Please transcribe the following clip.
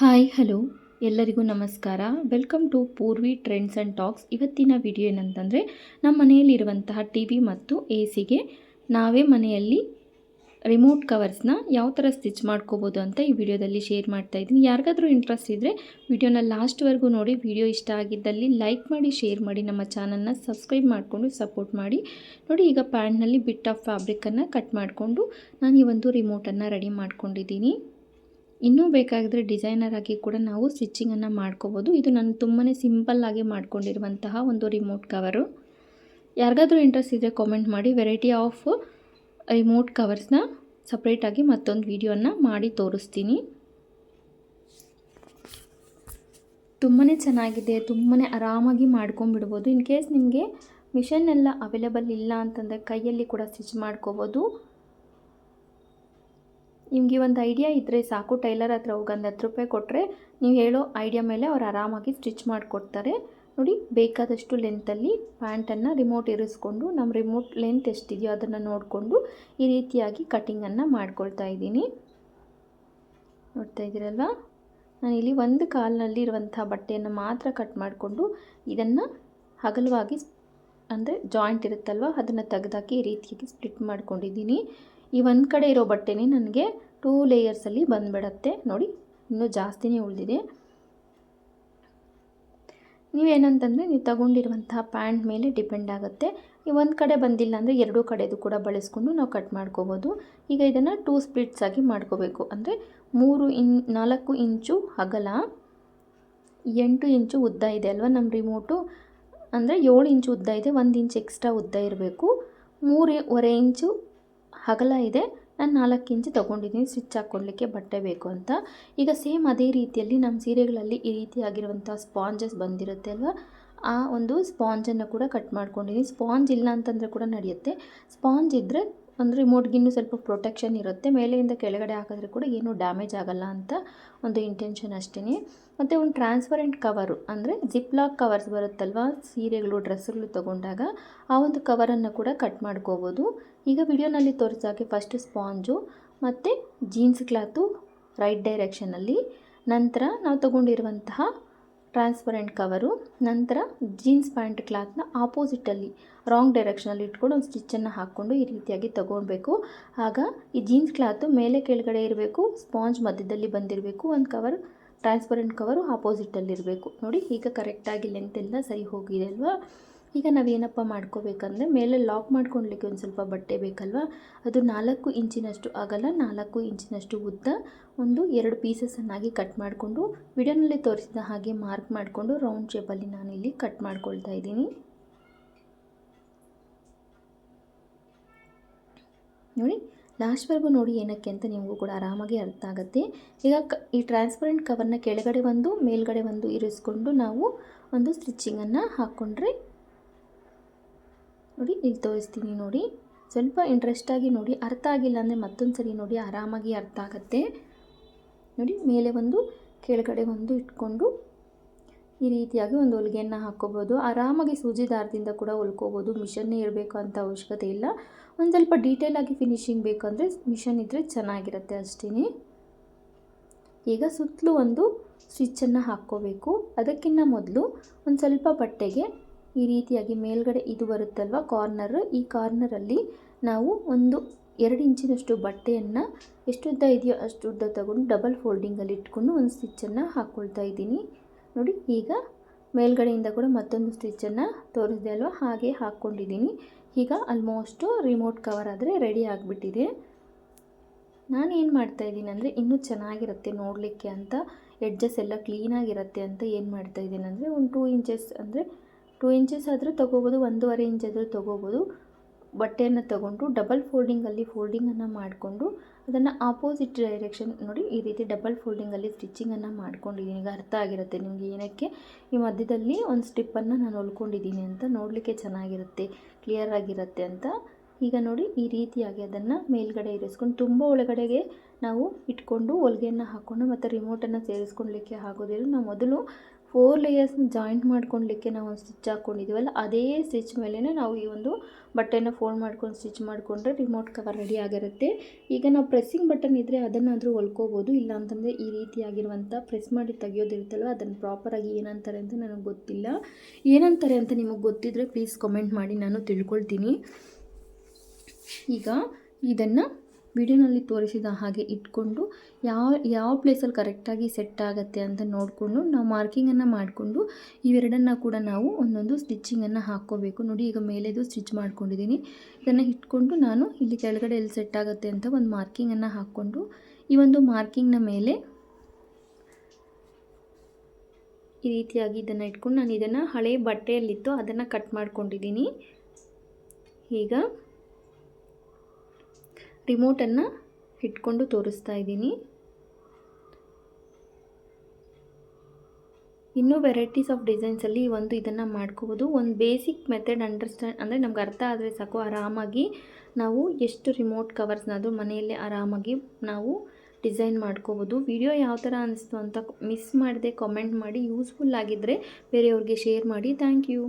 Hi, hello. ಎಲ್ಲರಿಗೂ ನಮಸ್ಕಾರ. Welcome to Purvi trends and talks. ಇವತ್ತಿನ ವಿಡಿಯೋ ಏನಂತಂದರೆ ನಮ್ಮ ಮನೆಯಲ್ಲಿರುವಂತಹ ಟಿ ವಿ ಮತ್ತು ಎ ಸಿಗೆ ನಾವೇ ಮನೆಯಲ್ಲಿ ರಿಮೋಟ್ ಕವರ್ಸ್ನ ಯಾವ ಥರ ಸ್ಟಿಚ್ ಮಾಡ್ಕೋಬೋದು ಅಂತ ಈ ವಿಡಿಯೋದಲ್ಲಿ ಶೇರ್ ಮಾಡ್ತಾ ಇದ್ದೀನಿ. ಯಾರಿಗಾದರೂ ಇಂಟ್ರೆಸ್ಟ್ ಇದ್ದರೆ ವಿಡಿಯೋನ ಲಾಸ್ಟ್ವರೆಗೂ ನೋಡಿ. ವಿಡಿಯೋ ಇಷ್ಟ ಆಗಿದ್ದಲ್ಲಿ ಲೈಕ್ ಮಾಡಿ, ಶೇರ್ ಮಾಡಿ, ನಮ್ಮ ಚಾನಲ್ನ ಸಬ್ಸ್ಕ್ರೈಬ್ ಮಾಡಿಕೊಂಡು ಸಪೋರ್ಟ್ ಮಾಡಿ. ನೋಡಿ, ಈಗ ಪ್ಯಾಂಟ್ನಲ್ಲಿ ಬಿಟ್ ಆಫ್ ಫ್ಯಾಬ್ರಿಕನ್ನು ಕಟ್ ಮಾಡಿಕೊಂಡು ನಾನು ಈ ಒಂದು ರಿಮೋಟನ್ನು ರೆಡಿ ಮಾಡ್ಕೊಂಡಿದ್ದೀನಿ. ಇನ್ನೂ ಬೇಕಾಗಿದ್ರೆ ಡಿಸೈನರ್ ಆಗಿ ಕೂಡ ನಾವು ಸ್ಟಿಚ್ಚಿಂಗನ್ನು ಮಾಡ್ಕೋಬೋದು. ಇದು ನಾನು ತುಂಬಾ ಸಿಂಪಲ್ಲಾಗಿ ಮಾಡ್ಕೊಂಡಿರುವಂತಹ ಒಂದು ರಿಮೋಟ್ ಕವರು ಯಾರಿಗಾದ್ರೂ ಇಂಟ್ರೆಸ್ಟ್ ಇದ್ದರೆ ಕಾಮೆಂಟ್ ಮಾಡಿ. ವೆರೈಟಿ ಆಫ್ ರಿಮೋಟ್ ಕವರ್ಸ್ನ ಸಪ್ರೇಟಾಗಿ ಮತ್ತೊಂದು ವಿಡಿಯೋನ ಮಾಡಿ ತೋರಿಸ್ತೀನಿ. ತುಂಬಾ ಚೆನ್ನಾಗಿದೆ. ತುಂಬಾ ಆರಾಮಾಗಿ ಮಾಡ್ಕೊಂಬಿಡ್ಬೋದು ಇನ್ ಕೇಸ್ ನಿಮಗೆ ಮಿಷನ್ ಎಲ್ಲ ಅವೈಲೇಬಲ್ ಇಲ್ಲ ಅಂತಂದರೆ ಕೈಯಲ್ಲಿ ಕೂಡ ಸ್ಟಿಚ್ ಮಾಡ್ಕೋಬೋದು. ನಿಮಗೆ ಒಂದು ಐಡಿಯಾ ಇದ್ದರೆ ಸಾಕು. ಟೈಲರ್ ಹತ್ರ ಹೋಗಿ ಒಂದು ಹತ್ತು ರೂಪಾಯಿ ಕೊಟ್ಟರೆ ನೀವು ಹೇಳೋ ಐಡಿಯಾ ಮೇಲೆ ಅವ್ರು ಆರಾಮಾಗಿ ಸ್ಟಿಚ್ ಮಾಡಿಕೊಡ್ತಾರೆ. ನೋಡಿ, ಬೇಕಾದಷ್ಟು ಲೆಂತಲ್ಲಿ ಪ್ಯಾಂಟನ್ನು ರಿಮೋಟ್ ಇರಿಸ್ಕೊಂಡು ನಮ್ಮ ರಿಮೋಟ್ ಲೆಂತ್ ಎಷ್ಟಿದೆಯೋ ಅದನ್ನು ನೋಡಿಕೊಂಡು ಈ ರೀತಿಯಾಗಿ ಕಟಿಂಗನ್ನು ಮಾಡ್ಕೊಳ್ತಾ ಇದ್ದೀನಿ. ನೋಡ್ತಾ ಇದ್ದೀರಲ್ವ? ನಾನಿಲ್ಲಿ ಒಂದು ಕಾಲಿನಲ್ಲಿ ಇರುವಂಥ ಬಟ್ಟೆಯನ್ನು ಮಾತ್ರ ಕಟ್ ಮಾಡಿಕೊಂಡು ಇದನ್ನು ಹಗಲವಾಗಿ ಅಂದರೆ ಜಾಯಿಂಟ್ ಇರುತ್ತಲ್ವ, ಅದನ್ನು ತೆಗೆದಾಕಿ ಈ ರೀತಿಯಾಗಿ ಸ್ಪ್ಲಿಟ್ ಮಾಡ್ಕೊಂಡಿದ್ದೀನಿ. ಈ ಒಂದು ಕಡೆ ಇರೋ ಬಟ್ಟೆನೇ ನನಗೆ ಟೂ ಲೇಯರ್ಸಲ್ಲಿ ಬಂದುಬಿಡತ್ತೆ. ನೋಡಿ, ಇನ್ನೂ ಜಾಸ್ತಿನೇ ಉಳಿದಿದೆ. ನೀವೇನಂತಂದರೆ, ನೀವು ತಗೊಂಡಿರುವಂತಹ ಪ್ಯಾಂಟ್ ಮೇಲೆ ಡಿಪೆಂಡ್ ಆಗುತ್ತೆ. ಒಂದು ಕಡೆ ಬಂದಿಲ್ಲ ಅಂದರೆ ಎರಡೂ ಕಡೆದು ಕೂಡ ಬಳಸ್ಕೊಂಡು ನಾವು ಕಟ್ ಮಾಡ್ಕೋಬೋದು. ಈಗ ಇದನ್ನು ಟೂ ಸ್ಪ್ಲಿಟ್ಸ್ ಆಗಿ ಮಾಡ್ಕೋಬೇಕು. ಅಂದರೆ ಮೂರು ಇನ್, ನಾಲ್ಕು ಇಂಚು ಅಗಲ, ಎಂಟು ಇಂಚು ಉದ್ದ ಇದೆ ಅಲ್ವಾ ನಮ್ಮ ರಿಮೋಟು ಅಂದರೆ ಏಳು ಇಂಚು ಉದ್ದ ಇದೆ, ಒಂದು ಇಂಚ್ ಎಕ್ಸ್ಟ್ರಾ ಉದ್ದ ಇರಬೇಕು. ಮೂರುವರೆ ಇಂಚು ಅಗಲ ಇದೆ. ನಾನು ನಾಲ್ಕು ಇಂಚು ತೊಗೊಂಡಿದ್ದೀನಿ ಸ್ವಿಚ್ ಹಾಕ್ಕೊಡ್ಲಿಕ್ಕೆ ಬಟ್ಟೆ ಬೇಕು ಅಂತ. ಈಗ ಸೇಮ್ ಅದೇ ರೀತಿಯಲ್ಲಿ ನಮ್ಮ ಸೀರೆಗಳಲ್ಲಿ ಈ ರೀತಿಯಾಗಿರುವಂಥ ಸ್ಪಾಂಜಸ್ ಬಂದಿರುತ್ತೆ ಅಲ್ವಾ? ಆ ಒಂದು ಸ್ಪಾಂಜನ್ನು ಕೂಡ ಕಟ್ ಮಾಡ್ಕೊಂಡಿದ್ದೀನಿ ಸ್ಪಾಂಜ್ ಇಲ್ಲ ಅಂತಂದರೆ ಕೂಡ ನಡೆಯುತ್ತೆ. ಸ್ಪಾಂಜ್ ಇದ್ದರೆ ಅಂದರೆ ರಿಮೋಟ್ಗಿನ್ನೂ ಸ್ವಲ್ಪ ಪ್ರೊಟೆಕ್ಷನ್ ಇರುತ್ತೆ. ಮೇಲೆಯಿಂದ ಕೆಳಗಡೆ ಹಾಕಿದ್ರೆ ಕೂಡ ಏನೂ ಡ್ಯಾಮೇಜ್ ಆಗೋಲ್ಲ ಅಂತ ಒಂದು ಇಂಟೆನ್ಷನ್ ಅಷ್ಟೇ ಮತ್ತು ಒಂದು ಟ್ರಾನ್ಸ್ಪರೆಂಟ್ ಕವರು ಅಂದರೆ ಜಿಪ್ಲಾಕ್ ಕವರ್ಸ್ ಬರುತ್ತಲ್ವ? ಸೀರೆಗಳು ಡ್ರೆಸ್ಸುಗಳು ತೊಗೊಂಡಾಗ ಆ ಒಂದು ಕವರನ್ನು ಕೂಡ ಕಟ್ ಮಾಡ್ಕೋಬೋದು. ಈಗ ವಿಡಿಯೋನಲ್ಲಿ ತೋರಿಸಾಗೆ ಫಸ್ಟ್ ಸ್ಪಾಂಜು ಮತ್ತು ಜೀನ್ಸ್ ಕ್ಲಾತು ರೈಟ್ ಡೈರೆಕ್ಷನಲ್ಲಿ ನಂತರ ನಾವು ತೊಗೊಂಡಿರುವಂತಹ ಟ್ರಾನ್ಸ್ಪರೆಂಟ್ ಕವರು, ನಂತರ ಜೀನ್ಸ್ ಪ್ಯಾಂಟ್ ಕ್ಲಾತ್ನ ಆಪೋಸಿಟಲ್ಲಿ, ರಾಂಗ್ ಡೈರೆಕ್ಷನಲ್ಲಿ ಇಟ್ಕೊಂಡು ಒಂದು ಸ್ಟಿಚ್ಚನ್ನು ಹಾಕ್ಕೊಂಡು ಈ ರೀತಿಯಾಗಿ ತೊಗೊಳ್ಬೇಕು. ಆಗ ಈ ಜೀನ್ಸ್ ಕ್ಲಾತು ಮೇಲೆ ಕೆಳಗಡೆ ಇರಬೇಕು, ಸ್ಪಾಂಜ್ ಮಧ್ಯದಲ್ಲಿ ಬಂದಿರಬೇಕು, ಒಂದು ಕವರ್, ಟ್ರಾನ್ಸ್ಪರೆಂಟ್ ಕವರು ಆಪೋಸಿಟಲ್ಲಿರಬೇಕು. ನೋಡಿ, ಈಗ ಕರೆಕ್ಟಾಗಿ ಲೆಂತ್ ಎಲ್ಲ ಸರಿ ಹೋಗಿದೆ ಅಲ್ವಾ? ಈಗ ನಾವೇನಪ್ಪ ಮಾಡ್ಕೋಬೇಕಂದ್ರೆ ಮೇಲೆ ಲಾಕ್ ಮಾಡ್ಕೊಳ್ಲಿಕ್ಕೆ ಒಂದು ಸ್ವಲ್ಪ ಬಟ್ಟೆ ಬೇಕಲ್ವ? ಅದು ನಾಲ್ಕು ಇಂಚಿನಷ್ಟು ಆಗಲ್ಲ ನಾಲ್ಕು ಇಂಚಿನಷ್ಟು ಉದ್ದ, ಒಂದು ಎರಡು ಪೀಸಸನ್ನಾಗಿ ಕಟ್ ಮಾಡಿಕೊಂಡು ವಿಡಿಯೋನಲ್ಲಿ ತೋರಿಸಿದ ಹಾಗೆ ಮಾರ್ಕ್ ಮಾಡಿಕೊಂಡು ರೌಂಡ್ ಶೇಪಲ್ಲಿ ನಾನಿಲ್ಲಿ ಕಟ್ ಮಾಡ್ಕೊಳ್ತಾ ಇದ್ದೀನಿ. ನೋಡಿ ಲಾಸ್ಟ್ವರೆಗೂ ನೋಡಿ ಏನಕ್ಕೆ ಅಂತ ನಿಮಗೂ ಕೂಡ ಆರಾಮಾಗಿ ಅರ್ಥ ಆಗುತ್ತೆ. ಈಗ ಈ ಟ್ರಾನ್ಸ್ಪರೆಂಟ್ ಕವರ್ನ ಕೆಳಗಡೆ ಒಂದು, ಮೇಲ್ಗಡೆ ಒಂದು ಇರಿಸ್ಕೊಂಡು ನಾವು ಒಂದು ಸ್ಟಿಚ್ಚಿಂಗನ್ನು ಹಾಕ್ಕೊಂಡ್ರೆ ನೋಡಿ, ಇಲ್ಲಿ ತೋರಿಸ್ತೀನಿ ನೋಡಿ. ಸ್ವಲ್ಪ ಇಂಟ್ರೆಸ್ಟಾಗಿ ನೋಡಿ, ಅರ್ಥ ಆಗಿಲ್ಲ ಅಂದರೆ ಮತ್ತೊಂದು ಸರಿ ನೋಡಿ, ಆರಾಮಾಗಿ ಅರ್ಥ ಆಗುತ್ತೆ. ನೋಡಿ, ಮೇಲೆ ಒಂದು, ಕೆಳಗಡೆ ಒಂದು ಇಟ್ಕೊಂಡು ಈ ರೀತಿಯಾಗಿ ಒಂದು ಹೊಲಿಗೆಯನ್ನು ಹಾಕ್ಕೋಬೋದು. ಆರಾಮಾಗಿ ಸೂಜಿ ದಾರದಿಂದ ಕೂಡ ಹೊಲ್ಕೋಬೋದು. ಮಿಷನ್ನೇ ಇರಬೇಕು ಅಂತ ಅವಶ್ಯಕತೆ ಇಲ್ಲ. ಒಂದು ಸ್ವಲ್ಪ ಡೀಟೇಲಾಗಿ ಫಿನಿಶಿಂಗ್ ಬೇಕಂದರೆ ಮಿಷನ್ ಇದ್ದರೆ ಚೆನ್ನಾಗಿರುತ್ತೆ ಅಷ್ಟೇ ಈಗ ಸುತ್ತಲೂ ಒಂದು ಸ್ವಿಚ್ಚನ್ನು ಹಾಕ್ಕೋಬೇಕು. ಅದಕ್ಕಿಂತ ಮೊದಲು ಒಂದು ಸ್ವಲ್ಪ ಬಟ್ಟೆಗೆ ಈ ರೀತಿಯಾಗಿ ಮೇಲ್ಗಡೆ ಇದು ಬರುತ್ತಲ್ವ? ಕಾರ್ನರ್ ಈ ಕಾರ್ನರಲ್ಲಿ ನಾವು ಒಂದು ಎರಡು ಇಂಚಿನಷ್ಟು ಬಟ್ಟೆಯನ್ನು ಎಷ್ಟು ಉದ್ದ ಇದೆಯೋ ಅಷ್ಟು ಉದ್ದ ತಗೊಂಡು ಡಬಲ್ ಫೋಲ್ಡಿಂಗಲ್ಲಿ ಇಟ್ಕೊಂಡು ಒಂದು ಸ್ಟಿಚ್ಚನ್ನು ಹಾಕ್ಕೊಳ್ತಾ ಇದ್ದೀನಿ. ನೋಡಿ, ಈಗ ಮೇಲ್ಗಡೆಯಿಂದ ಕೂಡ ಮತ್ತೊಂದು ಸ್ಟಿಚ್ಚನ್ನು ತೋರಿಸಿದೆ ಅಲ್ವ? ಹಾಗೆ ಹಾಕ್ಕೊಂಡಿದ್ದೀನಿ. ಈಗ ಆಲ್ಮೋಸ್ಟು ರಿಮೋಟ್ ಕವರ್ ಆದರೆ ರೆಡಿ ಆಗಿಬಿಟ್ಟಿದೆ. ನಾನು ಏನು ಮಾಡ್ತಾಯಿದ್ದೀನಿ ಅಂದರೆ ಇನ್ನೂ ಚೆನ್ನಾಗಿರುತ್ತೆ ನೋಡಲಿಕ್ಕೆ ಅಂತ ಎಡ್ಜಸ್ ಎಲ್ಲ ಕ್ಲೀನಾಗಿರುತ್ತೆ ಅಂತ ಏನು ಮಾಡ್ತಾಯಿದ್ದೀನಿ ಅಂದರೆ, ಒಂದು ಟೂ ಇಂಚಸ್ ಅಂದರೆ ಟೂ ಇಂಚಸ್ ಆದರೂ ತೊಗೋಬೋದು, ಒಂದೂವರೆ ಇಂಚ್ ಆದರೂ ತೊಗೋಬೋದು. ಬಟ್ಟೆಯನ್ನು ತಗೊಂಡು ಡಬಲ್ ಫೋಲ್ಡಿಂಗಲ್ಲಿ ಫೋಲ್ಡಿಂಗನ್ನು ಮಾಡಿಕೊಂಡು ಅದನ್ನು ಆಪೋಸಿಟ್ ಡೈರೆಕ್ಷನ್ ನೋಡಿ ಈ ರೀತಿ ಡಬಲ್ ಫೋಲ್ಡಿಂಗಲ್ಲಿ ಸ್ಟಿಚ್ಚಿಂಗನ್ನು ಮಾಡ್ಕೊಂಡಿದ್ದೀನಿ. ಈಗ ಅರ್ಥ ಆಗಿರುತ್ತೆ ನಿಮಗೆ ಏನಕ್ಕೆ? ಈ ಮಧ್ಯದಲ್ಲಿ ಒಂದು ಸ್ಟಿಪ್ಪನ್ನು ನಾನು ಹೊಲ್ಕೊಂಡಿದ್ದೀನಿ ಅಂತ ನೋಡಲಿಕ್ಕೆ ಚೆನ್ನಾಗಿರುತ್ತೆ ಕ್ಲಿಯರ್ ಆಗಿರುತ್ತೆ ಅಂತ. ಈಗ ನೋಡಿ ಈ ರೀತಿಯಾಗಿ ಅದನ್ನು ಮೇಲ್ಗಡೆ ಇರಿಸ್ಕೊಂಡು ತುಂಬ ಒಳಗಡೆಗೆ ನಾವು ಇಟ್ಕೊಂಡು ಹೊಲಿಗೆಯನ್ನು ಹಾಕ್ಕೊಂಡು ಮತ್ತು ರಿಮೋಟನ್ನು ಸೇರಿಸ್ಕೊಳ್ಲಿಕ್ಕೆ ಆಗೋದಿಲ್ಲ. ನಾವು ಮೊದಲು ಫೋರ್ ಲೇಯರ್ಸ್ನ ಜಾಯಿಂಟ್ ಮಾಡ್ಕೊಳ್ಲಿಕ್ಕೆ ನಾವು ಒಂದು ಸ್ಟಿಚ್ ಹಾಕ್ಕೊಂಡಿದ್ದೀವಲ್ಲ ಅದೇ ಸ್ಟಿಚ್ ಮೇಲೇ ನಾವು ಈ ಒಂದು ಬಟ್ಟೆನ ಫೋಲ್ಡ್ ಮಾಡ್ಕೊಂಡು ಸ್ಟಿಚ್ ಮಾಡಿಕೊಂಡ್ರೆ ರಿಮೋಟ್ ಕವರ್ ರೆಡಿ ಆಗಿರುತ್ತೆ. ಈಗ ನಾವು ಪ್ರೆಸ್ಸಿಂಗ್ ಬಟನ್ ಇದ್ದರೆ ಅದನ್ನಾದರೂ ಹೊಲ್ಕೋಬೋದು ಇಲ್ಲ ಅಂತಂದರೆ ಈ ರೀತಿಯಾಗಿರುವಂಥ ಪ್ರೆಸ್ ಮಾಡಿ ತೆಗಿಯೋದಿರುತ್ತಲ್ವ, ಅದನ್ನು ಪ್ರಾಪರಾಗಿ ಏನಂತಾರೆ ಅಂತ ನನಗೆ ಗೊತ್ತಿಲ್ಲ. ಏನಂತಾರೆ ಅಂತ ನಿಮಗೆ ಗೊತ್ತಿದ್ದರೆ ಪ್ಲೀಸ್ ಕಮೆಂಟ್ ಮಾಡಿ, ನಾನು ತಿಳ್ಕೊಳ್ತೀನಿ. ಈಗ ಇದನ್ನು ವಿಡಿಯೋನಲ್ಲಿ ತೋರಿಸಿದ ಹಾಗೆ ಇಟ್ಕೊಂಡು ಯಾವ ಯಾವ ಪ್ಲೇಸಲ್ಲಿ ಕರೆಕ್ಟಾಗಿ ಸೆಟ್ ಆಗುತ್ತೆ ಅಂತ ನೋಡಿಕೊಂಡು ನಾವು ಮಾರ್ಕಿಂಗನ್ನು ಮಾಡಿಕೊಂಡು ಇವೆರಡನ್ನು ಕೂಡ ನಾವು ಒಂದೊಂದು ಸ್ಟಿಚ್ಚಿಂಗನ್ನು ಹಾಕ್ಕೋಬೇಕು. ನೋಡಿ, ಈಗ ಮೇಲೆದು ಸ್ಟಿಚ್ ಮಾಡ್ಕೊಂಡಿದ್ದೀನಿ. ಇದನ್ನು ಇಟ್ಕೊಂಡು ನಾನು ಇಲ್ಲಿ ಕೆಳಗಡೆ ಎಲ್ಲಿ ಸೆಟ್ ಆಗುತ್ತೆ ಅಂತ ಒಂದು ಮಾರ್ಕಿಂಗನ್ನು ಹಾಕ್ಕೊಂಡು ಈ ಒಂದು ಮಾರ್ಕಿಂಗ್ನ ಮೇಲೆ ಈ ರೀತಿಯಾಗಿ ಇದನ್ನು ಇಟ್ಕೊಂಡು ನಾನು ಇದನ್ನು ಹಳೆ ಬಟ್ಟೆಯಲ್ಲಿತ್ತು, ಅದನ್ನು ಕಟ್ ಮಾಡ್ಕೊಂಡಿದ್ದೀನಿ. ಈಗ ರಿಮೋಟನ್ನು ಇಟ್ಕೊಂಡು ತೋರಿಸ್ತಾ ಇದ್ದೀನಿ. ಇನ್ನೂ ವೆರೈಟೀಸ್ ಆಫ್ ಡಿಸೈನ್ಸಲ್ಲಿ ಒಂದು ಇದನ್ನು ಮಾಡ್ಕೋಬೋದು. ಒಂದು ಬೇಸಿಕ್ ಮೆಥಡ್ ಅಂಡರ್ಸ್ಟ್ಯಾಂಡ್ ಅಂದರೆ ನಮ್ಗೆ ಅರ್ಥ ಆದರೆ ಸಾಕು, ಆರಾಮಾಗಿ ನಾವು ಎಷ್ಟು ರಿಮೋಟ್ ಕವರ್ಸ್ನಾದರೂ ಮನೆಯಲ್ಲೇ ಆರಾಮಾಗಿ ನಾವು ಡಿಸೈನ್ ಮಾಡ್ಕೋಬೋದು. ವಿಡಿಯೋ ಯಾವ ಥರ ಅನಿಸ್ತು ಅಂತ ಮಿಸ್ ಮಾಡದೆ ಕಾಮೆಂಟ್ ಮಾಡಿ. ಯೂಸ್ಫುಲ್ ಆಗಿದ್ದರೆ ಬೇರೆಯವ್ರಿಗೆ ಶೇರ್ ಮಾಡಿ. Thank you